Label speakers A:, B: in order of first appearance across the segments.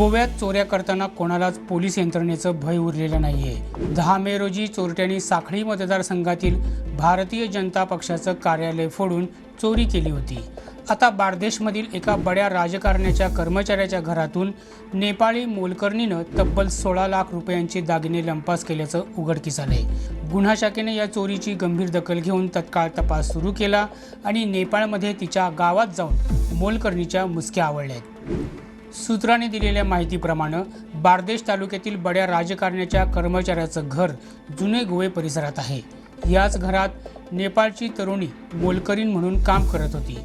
A: गोव्यात चोऱ्या करताना कोणालाच पोलीस यंत्रणेचं भय उरलेलं नाहीये. दहा मे रोजी चोरट्यांनी साखळी मतदारसंघातील भारतीय जनता पक्षाचं कार्यालय फोडून चोरी केली होती. आता बारदेशमधील एका बड्या राजकारण्याच्या कर्मचाऱ्याच्या घरातून नेपाळी मोलकर्णीनं तब्बल सोळा लाख रुपयांचे दागिने लंपास केल्याचं उघडकीस आलंय. गुन्हा शाखेने या चोरीची गंभीर दखल घेऊन तत्काळ तपास सुरू केला आणि नेपाळमध्ये तिच्या गावात जाऊन मोलकर्णीच्या मुसक्या आवळल्यात. सूत्रांनी दिलेल्या माहितीप्रमाणे बारदेश तालुक्यातील बड्या राजकारण्याच्या कर्मचाऱ्याचं घर जुने गोवे परिसरात आहे. याच घरात नेपाळची तरुणी मोलकरीण म्हणून काम करत होती.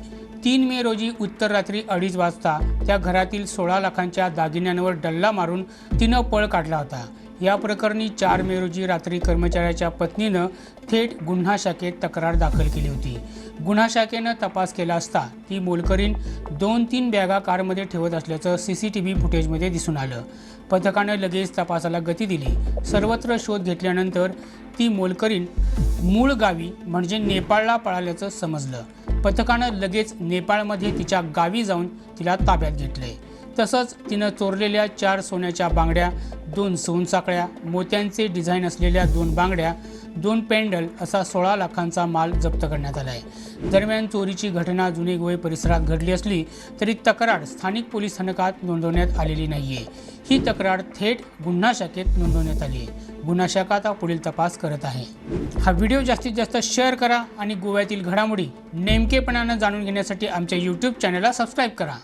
A: तीन मे रोजी उत्तर रात्री अडीच वाजता त्या घरातील सोळा लाखांच्या दागिन्यांवर डल्ला मारून तिनं पळ काढला होता. या प्रकरणी चार मे रोजी रात्री कर्मचाऱ्याच्या पत्नीनं थेट गुन्हा शाखेत तक्रार दाखल केली होती. गुन्हा शाखेनं तपास केला असता ती मोलकरीन दोन तीन बॅगा कारमध्ये ठेवत असल्याचं सी सी टी व्ही फुटेजमध्ये दिसून आलं. पथकानं लगेच तपासाला गती दिली. सर्वत्र शोध घेतल्यानंतर ती मोलकरीन मूळ गावी म्हणजे नेपाळला पळाल्याचं समजलं. पथकानं लगेच नेपाळमध्ये तिच्या गावी जाऊन तिला ताब्यात घेतलंय. तसंच तिनं चोरलेल्या चार सोन्याच्या बांगड्या दोन सोनसाकळ्या मोत्यांचे डिझाईन असलेल्या दोन बांगड्या दोन पेंडल असा सोळा लाखांचा माल जप्त करण्यात आला आहे दरम्यान चोरीची घटना जुने गोवे परिसरात घडली असली तरी तक्रार स्थानिक पोलीस स्थानकात नोंदवण्यात आलेली नाही आहे ही तक्रार थेट गुन्हा शाखेत नोंदवण्यात आली आहे. गुन्हा शाखा आता पुढील तपास करत आहे. हा व्हिडिओ जास्तीत जास्त शेअर करा आणि गोव्यातील घडामोडी नेमकेपणानं जाणून घेण्यासाठी आमच्या यूट्यूब चॅनलला सबस्क्राईब करा.